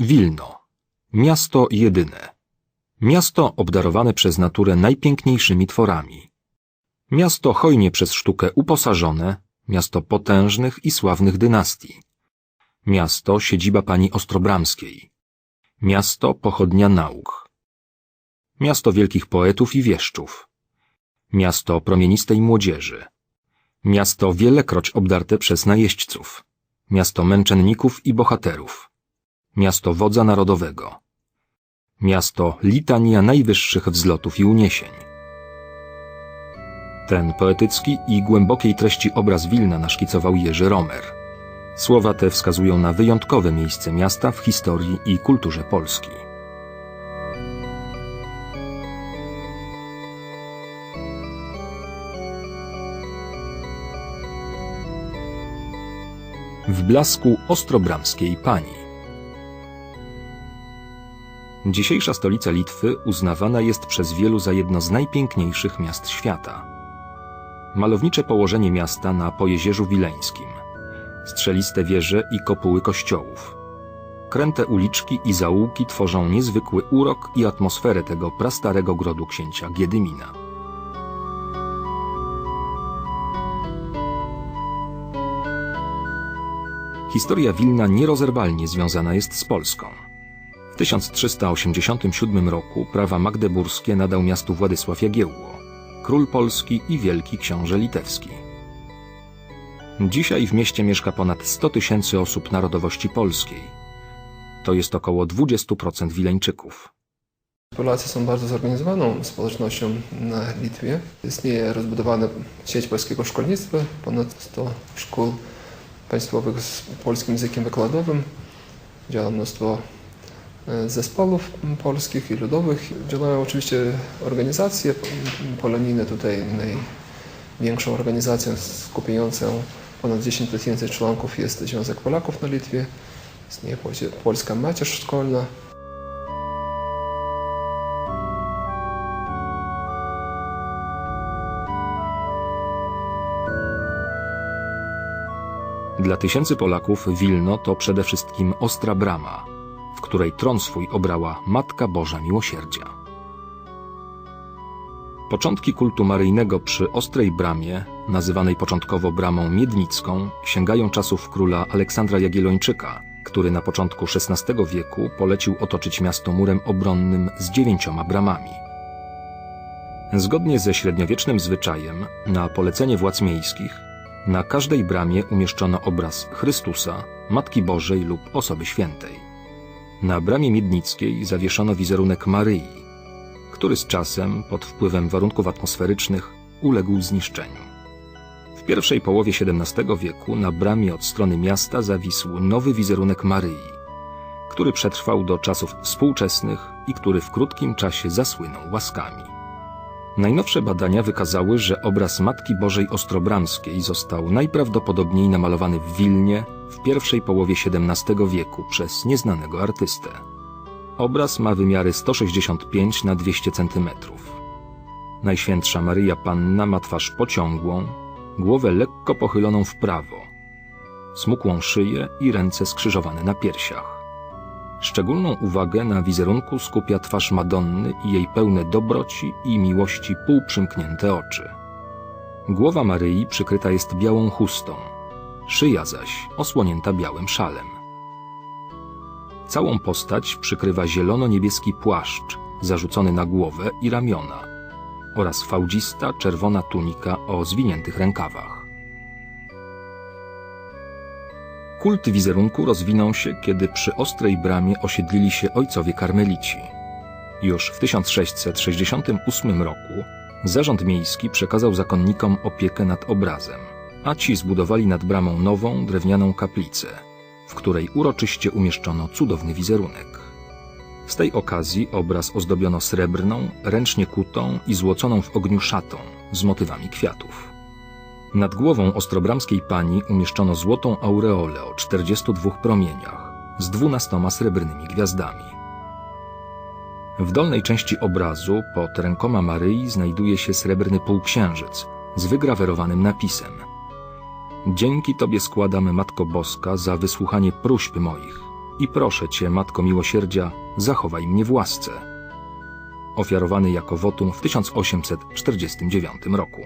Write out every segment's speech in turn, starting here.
Wilno. Miasto jedyne. Miasto obdarowane przez naturę najpiękniejszymi tworami. Miasto hojnie przez sztukę uposażone, miasto potężnych i sławnych dynastii. Miasto siedziba pani Ostrobramskiej. Miasto pochodnia nauk. Miasto wielkich poetów i wieszczów. Miasto promienistej młodzieży. Miasto wielekroć obdarte przez najeźdźców. Miasto męczenników i bohaterów. Miasto wodza narodowego. Miasto litania najwyższych wzlotów i uniesień. Ten poetycki i głębokiej treści obraz Wilna naszkicował Jerzy Romer. Słowa te wskazują na wyjątkowe miejsce miasta w historii i kulturze Polski. W blasku ostrobramskiej pani. Dzisiejsza stolica Litwy uznawana jest przez wielu za jedno z najpiękniejszych miast świata. Malownicze położenie miasta na Pojezierzu Wileńskim, strzeliste wieże i kopuły kościołów. Kręte uliczki i zaułki tworzą niezwykły urok i atmosferę tego prastarego grodu księcia Giedymina. Historia Wilna nierozerwalnie związana jest z Polską. W 1387 roku prawa magdeburskie nadał miastu Władysław Jagiełło, król polski i wielki książę litewski. Dzisiaj w mieście mieszka ponad 100 tysięcy osób narodowości polskiej. To jest około 20% Wileńczyków. Polacy są bardzo zorganizowaną społecznością na Litwie. Istnieje rozbudowana sieć polskiego szkolnictwa, ponad 100 szkół państwowych z polskim językiem wykładowym. Działa mnóstwo zespołów polskich i ludowych. Działają oczywiście organizacje polonijne. Tutaj największą organizacją skupiającą ponad 10 tysięcy członków jest Związek Polaków na Litwie. Istnieje Polska Macierz Szkolna. Dla tysięcy Polaków Wilno to przede wszystkim ostra brama, w której tron swój obrała Matka Boża Miłosierdzia. Początki kultu maryjnego przy Ostrej Bramie, nazywanej początkowo Bramą Miednicką, sięgają czasów króla Aleksandra Jagiellończyka, który na początku XVI wieku polecił otoczyć miasto murem obronnym z dziewięcioma bramami. Zgodnie ze średniowiecznym zwyczajem, na polecenie władz miejskich, na każdej bramie umieszczono obraz Chrystusa, Matki Bożej lub osoby świętej. Na bramie Miednickiej zawieszono wizerunek Maryi, który z czasem, pod wpływem warunków atmosferycznych, uległ zniszczeniu. W pierwszej połowie XVII wieku na bramie od strony miasta zawisł nowy wizerunek Maryi, który przetrwał do czasów współczesnych i który w krótkim czasie zasłynął łaskami. Najnowsze badania wykazały, że obraz Matki Bożej Ostrobramskiej został najprawdopodobniej namalowany w Wilnie w pierwszej połowie XVII wieku przez nieznanego artystę. Obraz ma wymiary 165 na 200 cm. Najświętsza Maryja Panna ma twarz pociągłą, głowę lekko pochyloną w prawo, smukłą szyję i ręce skrzyżowane na piersiach. Szczególną uwagę na wizerunku skupia twarz Madonny i jej pełne dobroci i miłości półprzymknięte oczy. Głowa Maryi przykryta jest białą chustą, szyja zaś osłonięta białym szalem. Całą postać przykrywa zielono-niebieski płaszcz zarzucony na głowę i ramiona oraz fałdzista czerwona tunika o zwiniętych rękawach. Kult wizerunku rozwinął się, kiedy przy Ostrej Bramie osiedlili się ojcowie karmelici. Już w 1668 roku zarząd miejski przekazał zakonnikom opiekę nad obrazem, a ci zbudowali nad bramą nową, drewnianą kaplicę, w której uroczyście umieszczono cudowny wizerunek. Z tej okazji obraz ozdobiono srebrną, ręcznie kutą i złoconą w ogniu szatą z motywami kwiatów. Nad głową ostrobramskiej pani umieszczono złotą aureolę o 42 promieniach z dwunastoma srebrnymi gwiazdami. W dolnej części obrazu pod rękoma Maryi znajduje się srebrny półksiężyc z wygrawerowanym napisem Dzięki Tobie składamy, Matko Boska, za wysłuchanie próśb moich i proszę Cię, Matko Miłosierdzia, zachowaj mnie w łasce. Ofiarowany jako wotum w 1849 roku.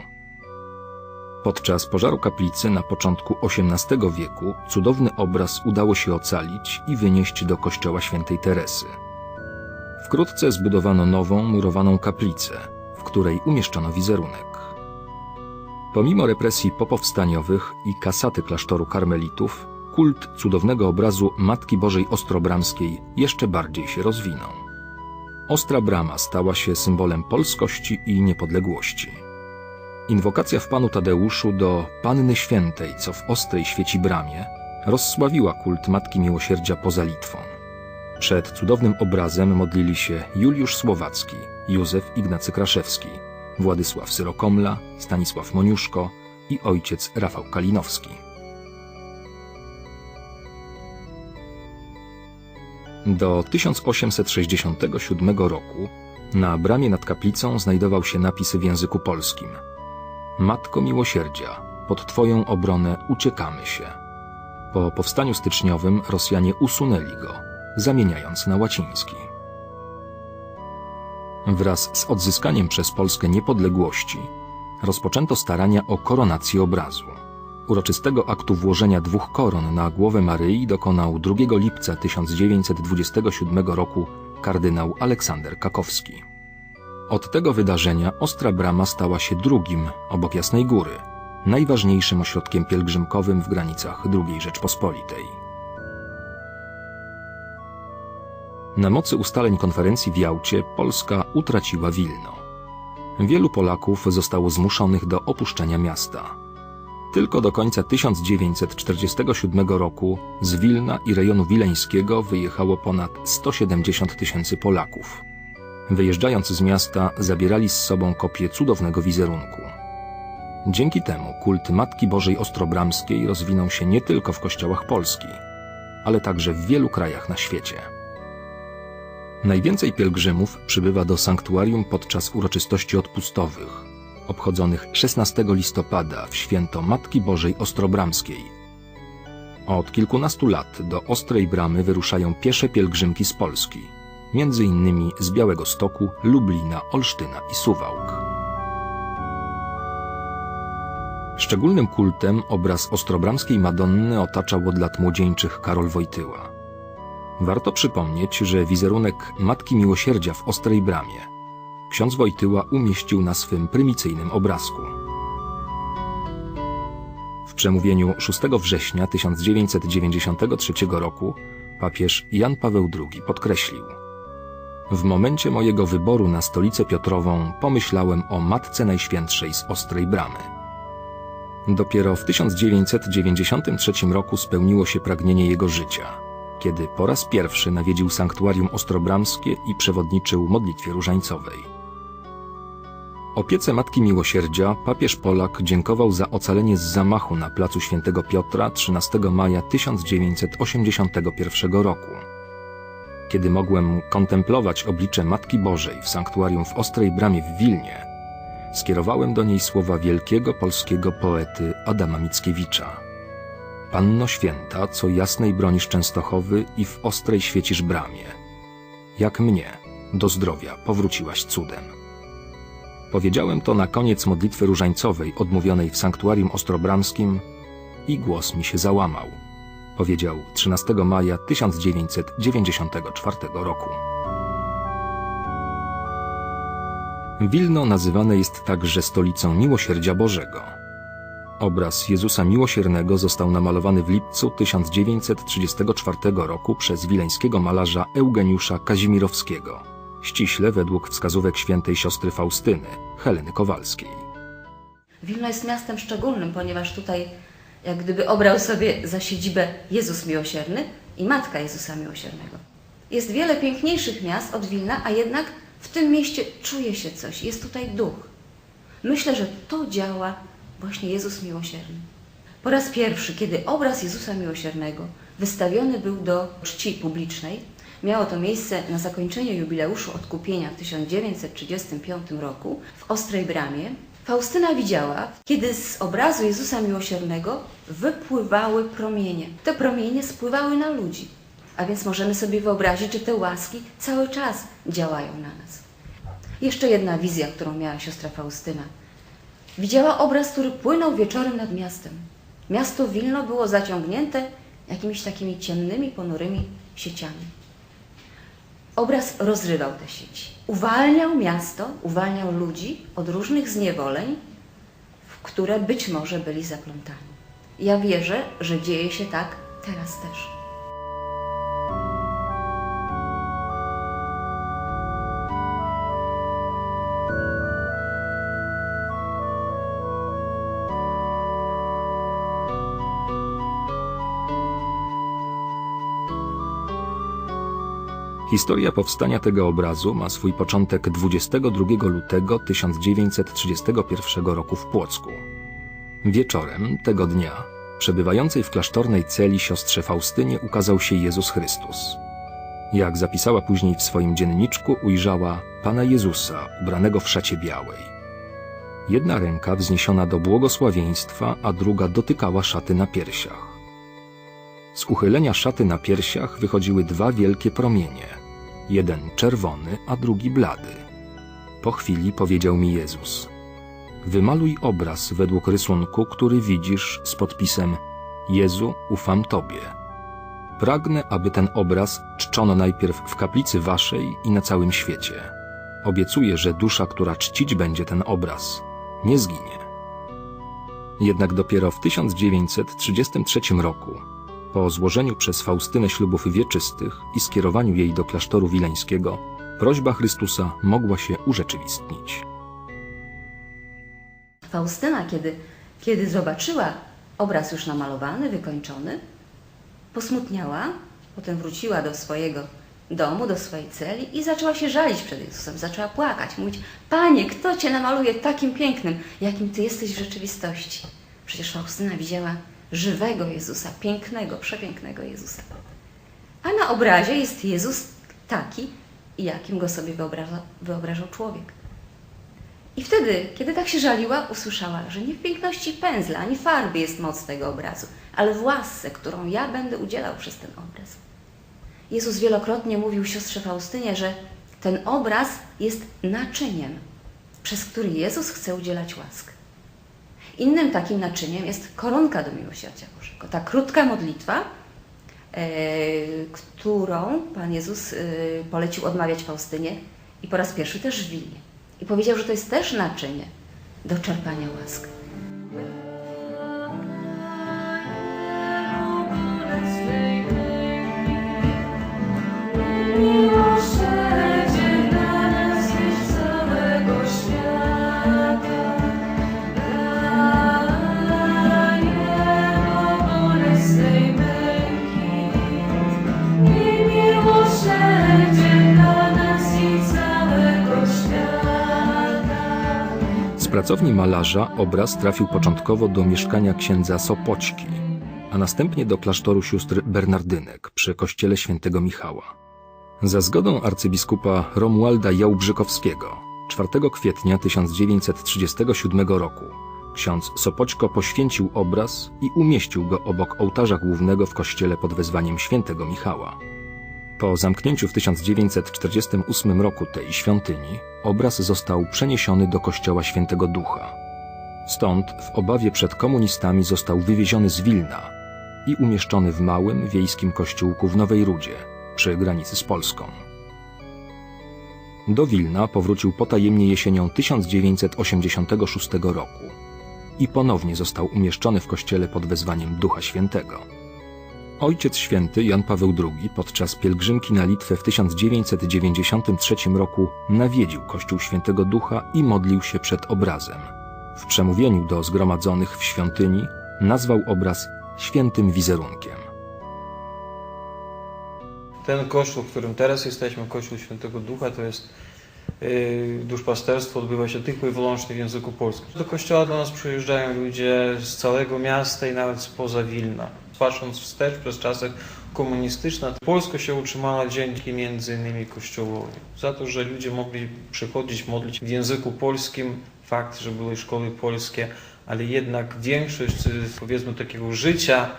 Podczas pożaru kaplicy na początku XVIII wieku cudowny obraz udało się ocalić i wynieść do kościoła świętej Teresy. Wkrótce zbudowano nową, murowaną kaplicę, w której umieszczono wizerunek. Pomimo represji popowstaniowych i kasaty klasztoru karmelitów, kult cudownego obrazu Matki Bożej Ostrobramskiej jeszcze bardziej się rozwinął. Ostra Brama stała się symbolem polskości i niepodległości. Inwokacja w Panu Tadeuszu do Panny Świętej, co w ostrej świeci bramie, rozsławiła kult Matki Miłosierdzia poza Litwą. Przed cudownym obrazem modlili się Juliusz Słowacki, Józef Ignacy Kraszewski, Władysław Syrokomla, Stanisław Moniuszko i ojciec Rafał Kalinowski. Do 1867 roku na bramie nad kaplicą znajdował się napis w języku polskim Matko Miłosierdzia, pod Twoją obronę uciekamy się. Po powstaniu styczniowym Rosjanie usunęli go, zamieniając na łaciński. Wraz z odzyskaniem przez Polskę niepodległości rozpoczęto starania o koronację obrazu. Uroczystego aktu włożenia dwóch koron na głowę Maryi dokonał 2 lipca 1927 roku kardynał Aleksander Kakowski. Od tego wydarzenia Ostra Brama stała się drugim, obok Jasnej Góry, najważniejszym ośrodkiem pielgrzymkowym w granicach II Rzeczpospolitej. Na mocy ustaleń konferencji w Jałcie Polska utraciła Wilno. Wielu Polaków zostało zmuszonych do opuszczenia miasta. Tylko do końca 1947 roku z Wilna i rejonu wileńskiego wyjechało ponad 170 tysięcy Polaków. Wyjeżdżając z miasta, zabierali z sobą kopię cudownego wizerunku. Dzięki temu kult Matki Bożej Ostrobramskiej rozwinął się nie tylko w kościołach Polski, ale także w wielu krajach na świecie. Najwięcej pielgrzymów przybywa do sanktuarium podczas uroczystości odpustowych, obchodzonych 16 listopada w święto Matki Bożej Ostrobramskiej. Od kilkunastu lat do Ostrej Bramy wyruszają piesze pielgrzymki z Polski, między innymi z Białego Stoku, Lublina, Olsztyna i Suwałk. Szczególnym kultem obraz ostrobramskiej Madonny otaczał od lat młodzieńczych Karol Wojtyła. Warto przypomnieć, że wizerunek Matki Miłosierdzia w Ostrej Bramie ksiądz Wojtyła umieścił na swym prymicyjnym obrazku. W przemówieniu 6 września 1993 roku papież Jan Paweł II podkreślił W momencie mojego wyboru na stolicę Piotrową pomyślałem o Matce Najświętszej z Ostrej Bramy. Dopiero w 1993 roku spełniło się pragnienie jego życia – kiedy po raz pierwszy nawiedził sanktuarium ostrobramskie i przewodniczył modlitwie różańcowej. Opiece Matki Miłosierdzia papież Polak dziękował za ocalenie z zamachu na placu Świętego Piotra 13 maja 1981 roku. Kiedy mogłem kontemplować oblicze Matki Bożej w sanktuarium w Ostrej Bramie w Wilnie, skierowałem do niej słowa wielkiego polskiego poety Adama Mickiewicza – Panno Święta, co jasnej bronisz Częstochowy i w ostrej świecisz bramie. Jak mnie, do zdrowia, powróciłaś cudem. Powiedziałem to na koniec modlitwy różańcowej odmówionej w sanktuarium ostrobramskim i głos mi się załamał. Powiedział 13 maja 1994 roku. Wilno nazywane jest także stolicą miłosierdzia Bożego. Obraz Jezusa Miłosiernego został namalowany w lipcu 1934 roku przez wileńskiego malarza Eugeniusza Kazimirowskiego, ściśle według wskazówek świętej siostry Faustyny, Heleny Kowalskiej. Wilno jest miastem szczególnym, ponieważ tutaj jak gdyby obrał sobie za siedzibę Jezus Miłosierny i Matka Jezusa Miłosiernego. Jest wiele piękniejszych miast od Wilna, a jednak w tym mieście czuje się coś, jest tutaj duch. Myślę, że to działa właśnie Jezus Miłosierny. Po raz pierwszy, kiedy obraz Jezusa Miłosiernego wystawiony był do czci publicznej, miało to miejsce na zakończenie jubileuszu odkupienia w 1935 roku w Ostrej Bramie, Faustyna widziała, kiedy z obrazu Jezusa Miłosiernego wypływały promienie. Te promienie spływały na ludzi. A więc możemy sobie wyobrazić, że te łaski cały czas działają na nas. Jeszcze jedna wizja, którą miała siostra Faustyna. Widziała obraz, który płynął wieczorem nad miastem. Miasto Wilno było zaciągnięte jakimiś takimi ciemnymi, ponurymi sieciami. Obraz rozrywał te sieci. Uwalniał miasto, uwalniał ludzi od różnych zniewoleń, w które być może byli zaplątani. Ja wierzę, że dzieje się tak teraz też. Historia powstania tego obrazu ma swój początek 22 lutego 1931 roku w Płocku. Wieczorem tego dnia, przebywającej w klasztornej celi siostrze Faustynie ukazał się Jezus Chrystus. Jak zapisała później w swoim dzienniczku, ujrzała Pana Jezusa ubranego w szacie białej. Jedna ręka wzniesiona do błogosławieństwa, a druga dotykała szaty na piersiach. Z uchylenia szaty na piersiach wychodziły dwa wielkie promienie, jeden czerwony, a drugi blady. Po chwili powiedział mi Jezus: Wymaluj obraz według rysunku, który widzisz z podpisem Jezu, ufam Tobie. Pragnę, aby ten obraz czczono najpierw w kaplicy Waszej i na całym świecie. Obiecuję, że dusza, która czcić będzie ten obraz, nie zginie. Jednak dopiero w 1933 roku po złożeniu przez Faustynę ślubów wieczystych i skierowaniu jej do klasztoru wileńskiego, prośba Chrystusa mogła się urzeczywistnić. Faustyna, kiedy, kiedy zobaczyła obraz już namalowany, wykończony, posmutniała, potem wróciła do swojego domu, do swojej celi i zaczęła się żalić przed Jezusem. Zaczęła płakać, mówić: Panie, kto cię namaluje takim pięknym, jakim ty jesteś w rzeczywistości? Przecież Faustyna widziała żywego Jezusa, pięknego, przepięknego Jezusa. A na obrazie jest Jezus taki, jakim go sobie wyobraża, wyobrażał człowiek. I wtedy, kiedy tak się żaliła, usłyszała, że nie w piękności pędzla ani farby jest moc tego obrazu, ale w łasce, którą ja będę udzielał przez ten obraz. Jezus wielokrotnie mówił siostrze Faustynie, że ten obraz jest naczyniem, przez który Jezus chce udzielać łask. Innym takim naczyniem jest koronka do miłosierdzia Bożego. Ta krótka modlitwa, e, którą Pan Jezus e, polecił odmawiać Faustynie i po raz pierwszy też w Wilnie. I powiedział, że to jest też naczynie do czerpania łask. Pracowni malarza obraz trafił początkowo do mieszkania księdza Sopoćki, a następnie do klasztoru sióstr Bernardynek przy kościele świętego Michała. Za zgodą arcybiskupa Romualda Jałbrzykowskiego 4 kwietnia 1937 roku ksiądz Sopoćko poświęcił obraz i umieścił go obok ołtarza głównego w kościele pod wezwaniem świętego Michała. Po zamknięciu w 1948 roku tej świątyni, obraz został przeniesiony do kościoła Świętego Ducha. Stąd, w obawie przed komunistami, został wywieziony z Wilna i umieszczony w małym wiejskim kościółku w Nowej Rudzie, przy granicy z Polską. Do Wilna powrócił potajemnie jesienią 1986 roku i ponownie został umieszczony w kościele pod wezwaniem Ducha Świętego. Ojciec Święty Jan Paweł II podczas pielgrzymki na Litwę w 1993 roku nawiedził Kościół Świętego Ducha i modlił się przed obrazem. W przemówieniu do zgromadzonych w świątyni nazwał obraz świętym wizerunkiem. Ten kościół, w którym teraz jesteśmy, kościół Świętego Ducha, to jest yy, duszpasterstwo odbywa się tylko i wyłącznie w języku polskim. Do kościoła do nas przyjeżdżają ludzie z całego miasta i nawet spoza Wilna. Patrząc wstecz przez czasy komunistyczne, Polska się utrzymała dzięki między innymi kościołowi. Za to, że ludzie mogli przychodzić, modlić w języku polskim, fakt, że były szkoły polskie, ale jednak większość, y, powiedzmy, takiego życia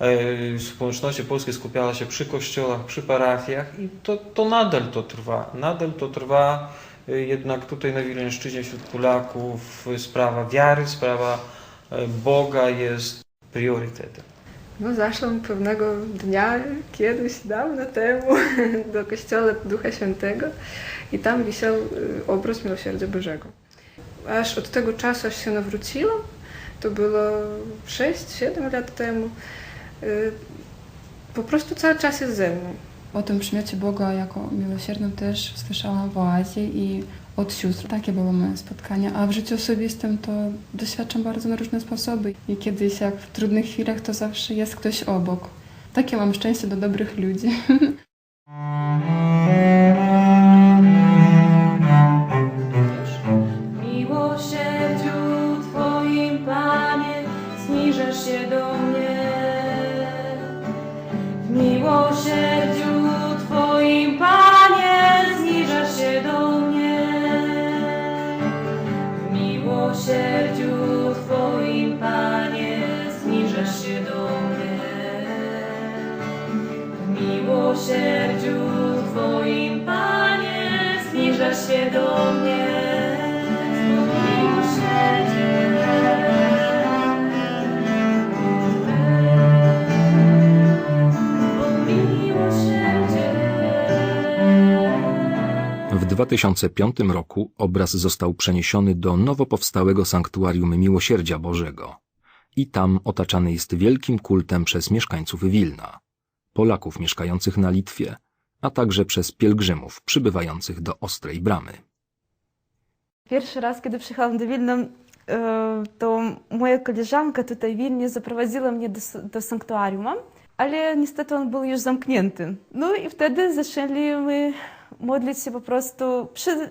e, społeczności polskiej skupiała się przy kościołach, przy parafiach i to, to nadal to trwa. Nadal to trwa, e, jednak tutaj na Wileńszczyźnie wśród Polaków e, sprawa wiary, sprawa e, Boga jest priorytetem. No zaszłam pewnego dnia, kiedyś dawno temu, do kościoła Ducha Świętego i tam wisiał y, obraz Miłosierdzia Bożego. Aż od tego czasu, aż się nawróciłam, to było 6-7 lat temu, y, po prostu cały czas jest ze mną. O tym przymiocie Boga jako miłosiernym też słyszałam w oazie i od sióstr. Takie były moje spotkania. A w życiu osobistym to doświadczam bardzo na różne sposoby. I kiedyś, jak w trudnych chwilach, to zawsze jest ktoś obok. Takie mam szczęście do dobrych ludzi. 2005 roku obraz został przeniesiony do nowo powstałego sanktuarium Miłosierdzia Bożego i tam otaczany jest wielkim kultem przez mieszkańców Wilna, Polaków mieszkających na Litwie, a także przez pielgrzymów przybywających do Ostrej Bramy. Pierwszy raz, kiedy przyjechałam do Wilna, e, to moja koleżanka tutaj w Wilnie zaprowadziła mnie do, do sanktuarium, ale niestety on był już zamknięty. No i wtedy zaczęli my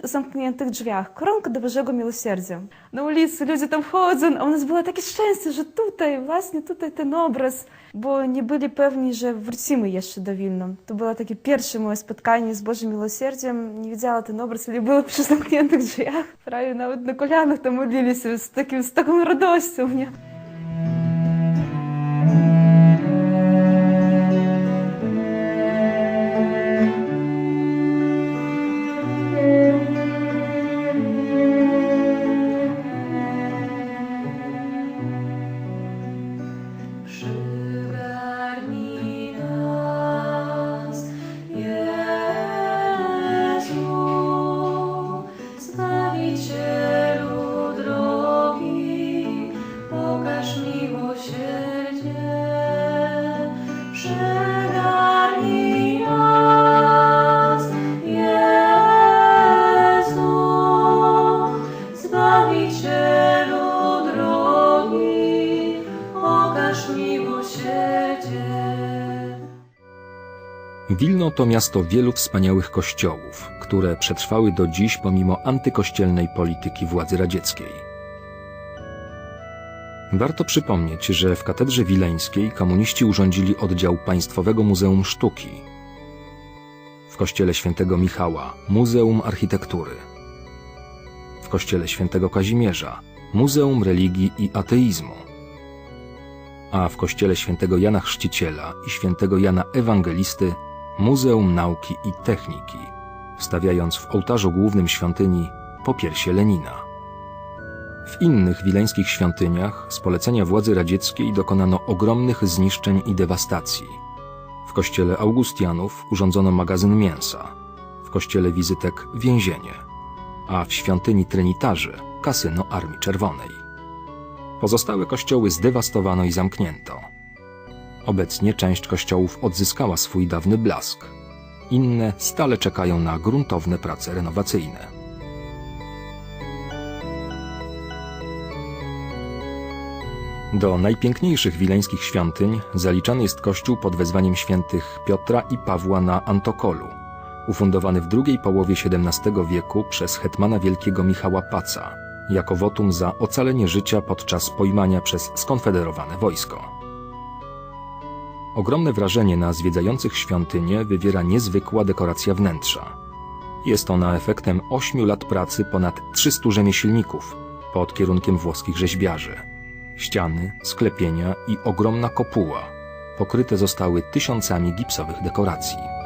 zamkniętych drzwiach, koronka do Bożego Miłosierdzia. Na ulicy ludzie tam chodzą, a u nas było takie szczęście, że tutaj, właśnie tutaj ten obraz, bo nie byli pewni, że wrócimy jeszcze do Wilna. To było takie pierwsze moje spotkanie z Bożym Miłosierdziem. Nie widziała ten obraz, ale było przy zamkniętych drzwiach. Prawie nawet na kolanach tam modlili się z, takim, z taką radością. Nie? To miasto wielu wspaniałych kościołów, które przetrwały do dziś pomimo antykościelnej polityki władzy radzieckiej. Warto przypomnieć, że w katedrze wileńskiej komuniści urządzili oddział Państwowego Muzeum Sztuki. W kościele świętego Michała Muzeum Architektury. W kościele świętego Kazimierza Muzeum Religii i Ateizmu. A w kościele świętego Jana Chrzciciela i świętego Jana Ewangelisty Muzeum Nauki i Techniki, stawiając w ołtarzu głównym świątyni popiersie Lenina. W innych wileńskich świątyniach z polecenia władzy radzieckiej dokonano ogromnych zniszczeń i dewastacji. W kościele Augustianów urządzono magazyn mięsa, w kościele wizytek więzienie, a w świątyni Trynitarzy kasyno Armii Czerwonej. Pozostałe kościoły zdewastowano i zamknięto. Obecnie część kościołów odzyskała swój dawny blask. Inne stale czekają na gruntowne prace renowacyjne. Do najpiękniejszych wileńskich świątyń zaliczany jest kościół pod wezwaniem świętych Piotra i Pawła na Antokolu, ufundowany w drugiej połowie XVII wieku przez hetmana wielkiego Michała Paca, jako wotum za ocalenie życia podczas pojmania przez skonfederowane wojsko. Ogromne wrażenie na zwiedzających świątynię wywiera niezwykła dekoracja wnętrza. Jest ona efektem ośmiu lat pracy ponad 300 rzemieślników pod kierunkiem włoskich rzeźbiarzy. Ściany, sklepienia i ogromna kopuła pokryte zostały tysiącami gipsowych dekoracji.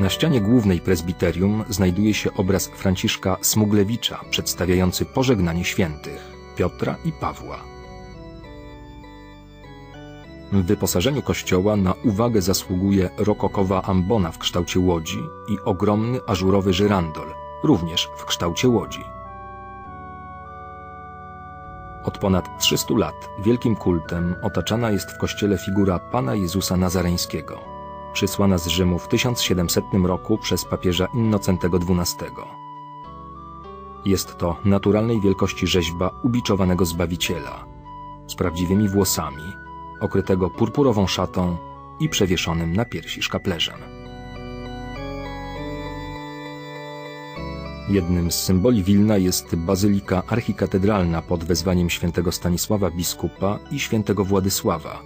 Na ścianie głównej prezbiterium znajduje się obraz Franciszka Smuglewicza przedstawiający pożegnanie świętych Piotra i Pawła. W wyposażeniu kościoła na uwagę zasługuje rokokowa ambona w kształcie łodzi i ogromny ażurowy żyrandol, również w kształcie łodzi. Od ponad 300 lat wielkim kultem otaczana jest w kościele figura Pana Jezusa Nazareńskiego, przysłana z Rzymu w 1700 roku przez papieża Innocentego XII. Jest to naturalnej wielkości rzeźba ubiczowanego Zbawiciela, z prawdziwymi włosami, okrytego purpurową szatą i przewieszonym na piersi szkaplerzem. Jednym z symboli Wilna jest bazylika archikatedralna pod wezwaniem świętego Stanisława biskupa i świętego Władysława,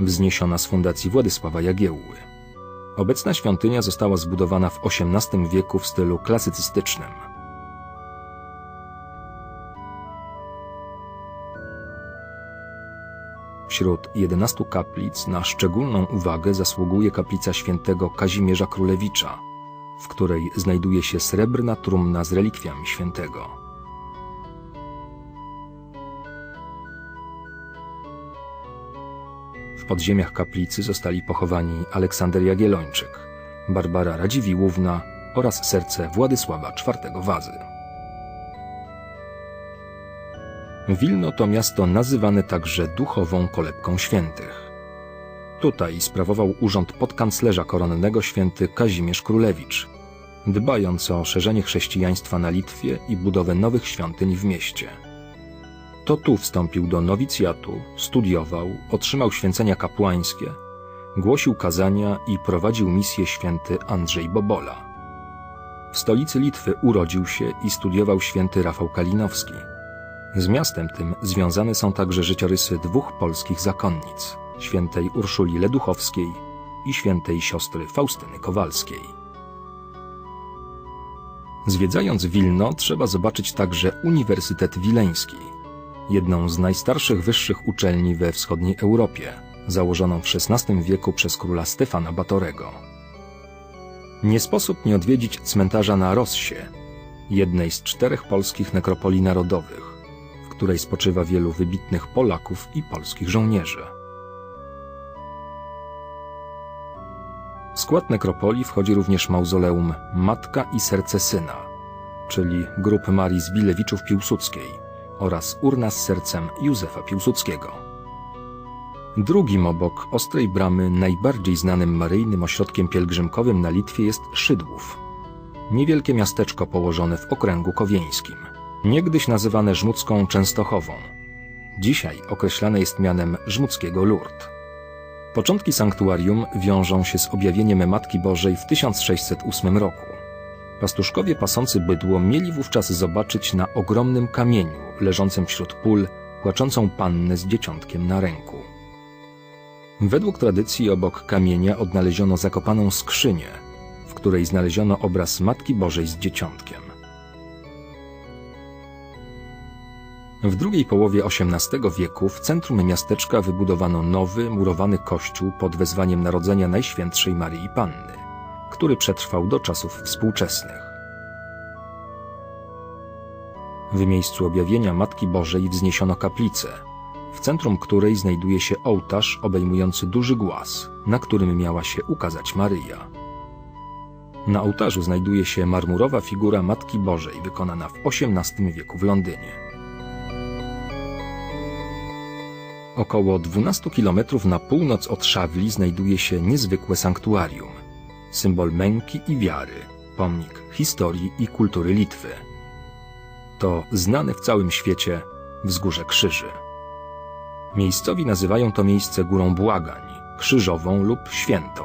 wzniesiona z fundacji Władysława Jagiełły. Obecna świątynia została zbudowana w XVIII wieku w stylu klasycystycznym. Wśród 11 kaplic na szczególną uwagę zasługuje kaplica świętego Kazimierza Królewicza, w której znajduje się srebrna trumna z relikwiami świętego. Podziemiach kaplicy zostali pochowani Aleksander Jagiellończyk, Barbara Radziwiłłówna oraz serce Władysława IV Wazy. Wilno to miasto nazywane także duchową kolebką świętych. Tutaj sprawował urząd podkanclerza koronnego święty Kazimierz Królewicz, dbając o szerzenie chrześcijaństwa na Litwie i budowę nowych świątyń w mieście. To tu wstąpił do nowicjatu, studiował, otrzymał święcenia kapłańskie, głosił kazania i prowadził misję święty Andrzej Bobola. W stolicy Litwy urodził się i studiował święty Rafał Kalinowski. Z miastem tym związane są także życiorysy dwóch polskich zakonnic, świętej Urszuli Leduchowskiej i świętej siostry Faustyny Kowalskiej. Zwiedzając Wilno, trzeba zobaczyć także Uniwersytet Wileński, jedną z najstarszych wyższych uczelni we wschodniej Europie, założoną w XVI wieku przez króla Stefana Batorego. Nie sposób nie odwiedzić cmentarza na Rossie, jednej z czterech polskich nekropolii narodowych, w której spoczywa wielu wybitnych Polaków i polskich żołnierzy. W skład nekropolii wchodzi również mauzoleum Matka i Serce Syna, czyli grup Marii Zbilewiczów-Piłsudskiej oraz urna z sercem Józefa Piłsudskiego. Drugim obok Ostrej Bramy najbardziej znanym maryjnym ośrodkiem pielgrzymkowym na Litwie jest Szydłów. Niewielkie miasteczko położone w okręgu kowieńskim, niegdyś nazywane Żmudzką Częstochową. Dzisiaj określane jest mianem Żmudzkiego Lourdes. Początki sanktuarium wiążą się z objawieniem Matki Bożej w 1608 roku. Pastuszkowie pasący bydło mieli wówczas zobaczyć na ogromnym kamieniu leżącym wśród pól płaczącą pannę z dzieciątkiem na ręku. Według tradycji obok kamienia odnaleziono zakopaną skrzynię, w której znaleziono obraz Matki Bożej z dzieciątkiem. W drugiej połowie XVIII wieku w centrum miasteczka wybudowano nowy, murowany kościół pod wezwaniem Narodzenia Najświętszej Maryi Panny, który przetrwał do czasów współczesnych. W miejscu objawienia Matki Bożej wzniesiono kaplicę, w centrum której znajduje się ołtarz obejmujący duży głaz, na którym miała się ukazać Maryja. Na ołtarzu znajduje się marmurowa figura Matki Bożej wykonana w XVIII wieku w Londynie. Około 12 km na północ od Szawli znajduje się niezwykłe sanktuarium, symbol męki i wiary, pomnik historii i kultury Litwy. To znane w całym świecie wzgórze krzyży. Miejscowi nazywają to miejsce górą błagań, krzyżową lub świętą.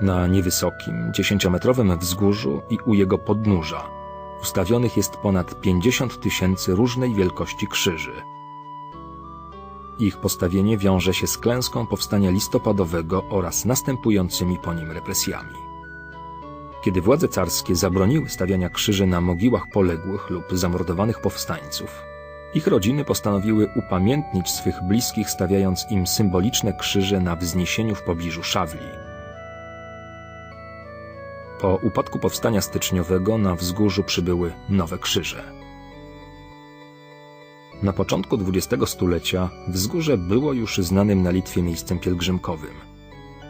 Na niewysokim, dziesięciometrowym wzgórzu i u jego podnóża ustawionych jest ponad 50 tysięcy różnej wielkości krzyży. Ich postawienie wiąże się z klęską powstania listopadowego oraz następującymi po nim represjami. Kiedy władze carskie zabroniły stawiania krzyży na mogiłach poległych lub zamordowanych powstańców, ich rodziny postanowiły upamiętnić swych bliskich, stawiając im symboliczne krzyże na wzniesieniu w pobliżu Szawli. Po upadku powstania styczniowego na wzgórzu przybyły nowe krzyże. Na początku XX stulecia wzgórze było już znanym na Litwie miejscem pielgrzymkowym.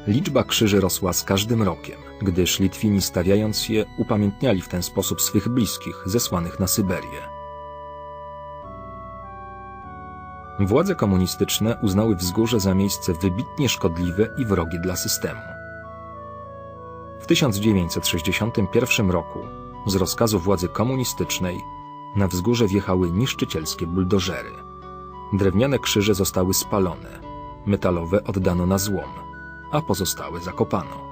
Liczba krzyży rosła z każdym rokiem, gdyż Litwini stawiając je upamiętniali w ten sposób swych bliskich zesłanych na Syberię. Władze komunistyczne uznały wzgórze za miejsce wybitnie szkodliwe i wrogie dla systemu. W 1961 roku z rozkazu władzy komunistycznej na wzgórze wjechały niszczycielskie buldożery. Drewniane krzyże zostały spalone, metalowe oddano na złom, a pozostałe zakopano.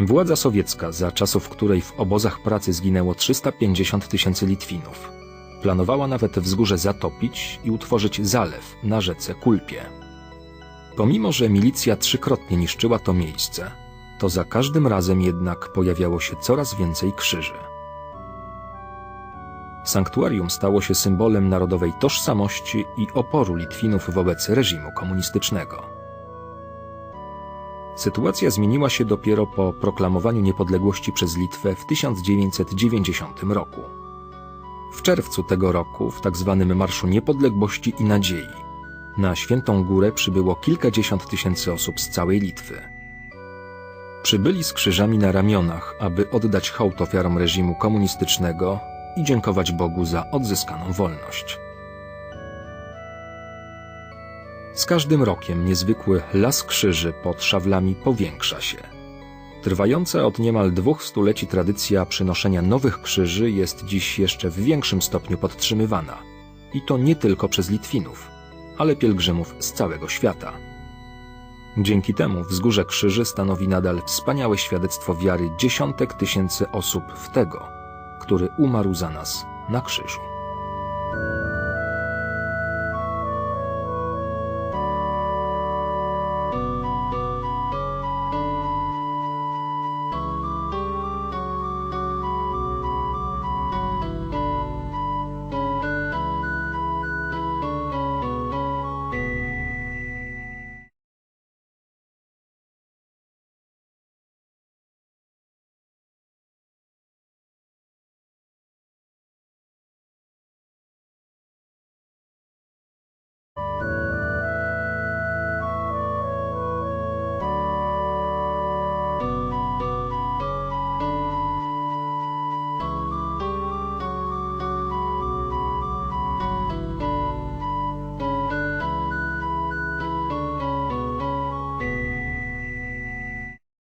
Władza sowiecka, za czasów której w obozach pracy zginęło 350 tysięcy Litwinów, planowała nawet wzgórze zatopić i utworzyć zalew na rzece Kulpie. Pomimo, że milicja trzykrotnie niszczyła to miejsce, to za każdym razem jednak pojawiało się coraz więcej krzyży. Sanktuarium stało się symbolem narodowej tożsamości i oporu Litwinów wobec reżimu komunistycznego. Sytuacja zmieniła się dopiero po proklamowaniu niepodległości przez Litwę w 1990 roku. W czerwcu tego roku, w tzw. Marszu Niepodległości i Nadziei, na Świętą Górę przybyło kilkadziesiąt tysięcy osób z całej Litwy. Przybyli z krzyżami na ramionach, aby oddać hołd ofiarom reżimu komunistycznego i dziękować Bogu za odzyskaną wolność. Z każdym rokiem niezwykły las krzyży pod szawlami powiększa się. Trwająca od niemal dwóch stuleci tradycja przynoszenia nowych krzyży jest dziś jeszcze w większym stopniu podtrzymywana. I to nie tylko przez Litwinów, ale pielgrzymów z całego świata. Dzięki temu wzgórze krzyży stanowi nadal wspaniałe świadectwo wiary dziesiątek tysięcy osób w tego, który umarł za nas na krzyżu.